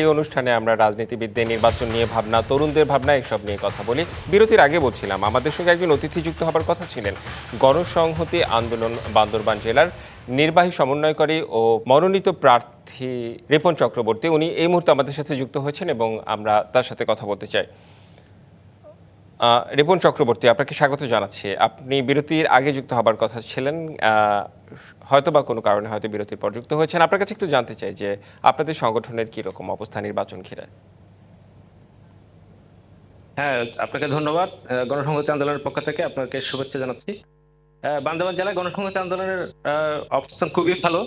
এই অনুষ্ঠানে আমরা রাজনীতিবিদদের নির্বাচন নিয়ে ভাবনা, তরুণদের ভাবনা, এসব নিয়ে কথা বলি। বিরতির আগে বলছিলাম, আমাদের সঙ্গে একজন অতিথি যুক্ত হবার কথা ছিলেন গণসংহতি আন্দোলন বান্দরবান জেলার নির্বাহী সমন্বয়কারী ও মনোনীত প্রার্থী রিপন চক্রবর্তী। উনি এই মুহূর্তে আমাদের সাথে যুক্ত হয়েছেন এবং আমরা তার সাথে কথা বলতে চাই। রিপন চক্রবর্তী, আপনাকে স্বাগত জানাচ্ছি। আপনি বিরতির আগে যুক্ত হবার কথা ছিলেন হয়তো বা কোনো কারণে হয়তো বিরতির পর যুক্ত হয়েছেন। আপনার কাছে একটু জানতে চাই যে আপনাদের সংগঠনের কি রকম অবস্থা, নির্বাচন ঘিরে? হ্যাঁ আপনাকে ধন্যবাদ। গণসংহতি আন্দোলনের পক্ষ থেকে আপনাকে শুভেচ্ছা জানাচ্ছি। বান্দরবান জেলায় গণসংহতি আন্দোলনের অবস্থান খুবই ভালো।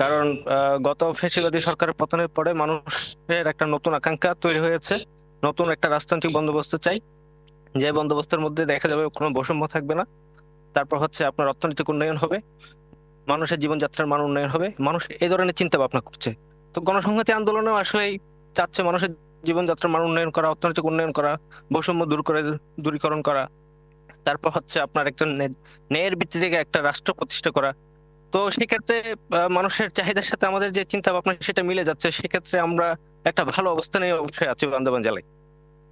কারণ গত ফেসিবাদী সরকারের পতনের পরে মানুষের একটা নতুন আকাঙ্ক্ষা তৈরি হয়েছে। নতুন একটা রাজতান্ত্রিক বন্দোবস্ত চাই। যে বন্দোবস্তের মধ্যে দেখা যাবে কোনো বৈষম্য থাকবে না। তারপর হচ্ছে আপনার অর্থনৈতিক উন্নয়ন হবে, মানুষের জীবনযাত্রার মান উন্নয়ন হবে, মানুষ এই ধরনের চিন্তা ভাবনা করছে। তো গণসংহতি আন্দোলনেও আসলে চাচ্ছে মানুষের জীবনযাত্রার মান উন্নয়ন করা, অর্থনৈতিক উন্নয়ন করা, বৈষম্য দূর করে, দূরীকরণ করা, তারপর হচ্ছে আপনার একজন ন্যায়ের ভিত্তি থেকে একটা রাষ্ট্র প্রতিষ্ঠা করা। তো সেক্ষেত্রে মানুষের চাহিদার সাথে আমাদের যে চিন্তা ভাবনা সেটা মিলে যাচ্ছে, সেক্ষেত্রে আমরা একটা ভালো অবস্থানে অবশ্যই আছি বান্দরবান জেলায়।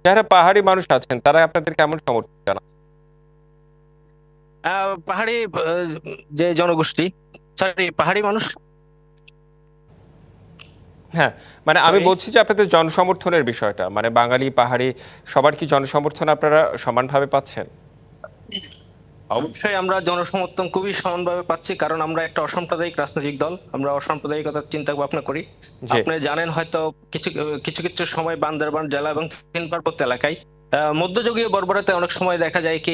যারা পাহাড়ি মানুষ আছেন তারা আপনাদের কেমন সমর্থন জানান? পাহাড়ি যে জনগোষ্ঠী সরি পাহাড়ি মানুষ? হ্যাঁ মানে আমি বলছি যে আপনাদের জনসমর্থনের বিষয়টা মানে বাঙালি পাহাড়ি সবার কি জনসমর্থন আপনারা সমানভাবে পাচ্ছেন? অবশ্যই আমরা জনসমর্থন খুবই সমানভাবে পাচ্ছি কারণ আমরা একটা অসাম্প্রদায়িক রাজনৈতিক দল। আমরা অসাম্প্রদায়িকতার চিন্তা ভাবনা করি। আপনি জানেন হয়তো কিছু কিছু কিছু সময় বান্দরবান জেলা এবং তিন পার্বত্য এলাকায় আহ, মধ্যযুগীয় বর্বরতে অনেক সময় দেখা যায় কি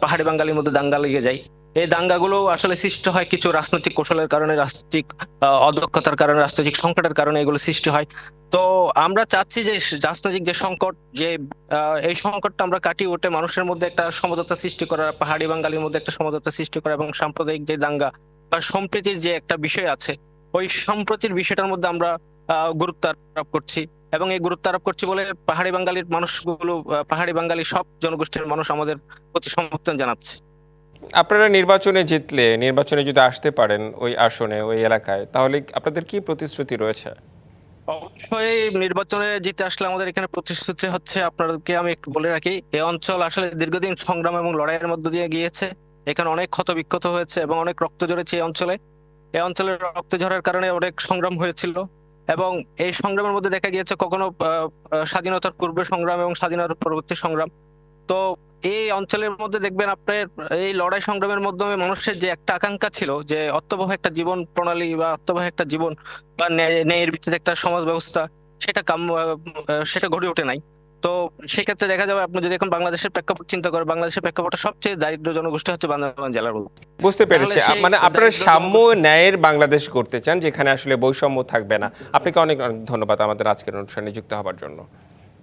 পাহাড়ি বাঙালির মধ্যে দাঙ্গা লেগে যায়। এই দাঙ্গাগুলো আসলে সৃষ্টি হয় কিছু রাজনৈতিক কৌশলের কারণে রাজনৈতিক আহ, অদক্ষতার কারণে রাজনৈতিক সংকটের কারণে এগুলো সৃষ্টি হয়। তো আমরা চাচ্ছি যে রাজনৈতিক যে সংকট, যে এই সংকটটা আমরা কাটিয়ে উঠে মানুষের মধ্যে একটা সমঝোতা সৃষ্টি করা পাহাড়ি বাঙালির মধ্যে একটা সমঝোতা সৃষ্টি করা এবং সাম্প্রদায়িক যে দাঙ্গা বা সম্প্রীতির যে একটা বিষয় আছে, ওই সম্প্রতির বিষয়টার মধ্যে আমরা গুরুত্ব আরোপ করছি এবং এই গুরুত্ব আরোপ করছি বলে পাহাড়ি বাঙালির মানুষগুলো পাহাড়ি বাঙালি সব জনগোষ্ঠীর মানুষ আমাদের প্রতি সমর্থন জানাচ্ছে। আপনারা নির্বাচনে জিতলে, নির্বাচনে যদি আসতে পারেন ওই আসনে, ওই এলাকায়, তাহলে আপনাদের কি প্রতিশ্রুতি রয়েছে? অবশ্যই নির্বাচনে জিতে আসলে আমাদের এখানে প্রতিশ্রুতি হচ্ছে আপনাদেরকে আমি একটু বলে রাখি, এই অঞ্চল আসলে দীর্ঘদিন সংগ্রাম এবং লড়াইয়ের মধ্য দিয়ে গিয়েছে। এখানে অনেক ক্ষত বিক্ষত হয়েছে এবং অনেক রক্ত ঝরেছে এই অঞ্চলে। এই অঞ্চলের রক্ত ঝরার কারণে অনেক সংগ্রাম হয়েছিল এবং এই সংগ্রামের মধ্যে দেখা গিয়েছে কখনো স্বাধীনতার পূর্বে সংগ্রাম এবং স্বাধীনতার পরবর্তী সংগ্রাম। তো এই অঞ্চলের মধ্যে দেখবেন আপনার এই লড়াই সংগ্রামের মাধ্যমে মানুষের যে একটা আকাঙ্ক্ষা ছিল যে অর্থবহ একটা জীবন প্রণালী বা অর্থবহ একটা জীবন বা ন্যায়ের ভিত্তিতে একটা সমাজ ব্যবস্থা সেটা আহ, সেটা গড়ে ওঠে নাই। তো সেক্ষেত্রে দেখা যাবে আপনি যদি এখন বাংলাদেশের প্রেক্ষাপট চিন্তা করেন বাংলাদেশের প্রেক্ষাপটে সবচেয়ে দারিদ্র জনগোষ্ঠী হচ্ছে বান্দরবান জেলার বুঝতে পেরেছি। মানে আপনারা সাম্য ন্যায়ের বাংলাদেশ করতে চান যেখানে আসলে বৈষম্য থাকবে না। আপনাকে অনেক অনেক ধন্যবাদ আমাদের আজকের অনুষ্ঠানে যুক্ত হবার জন্য।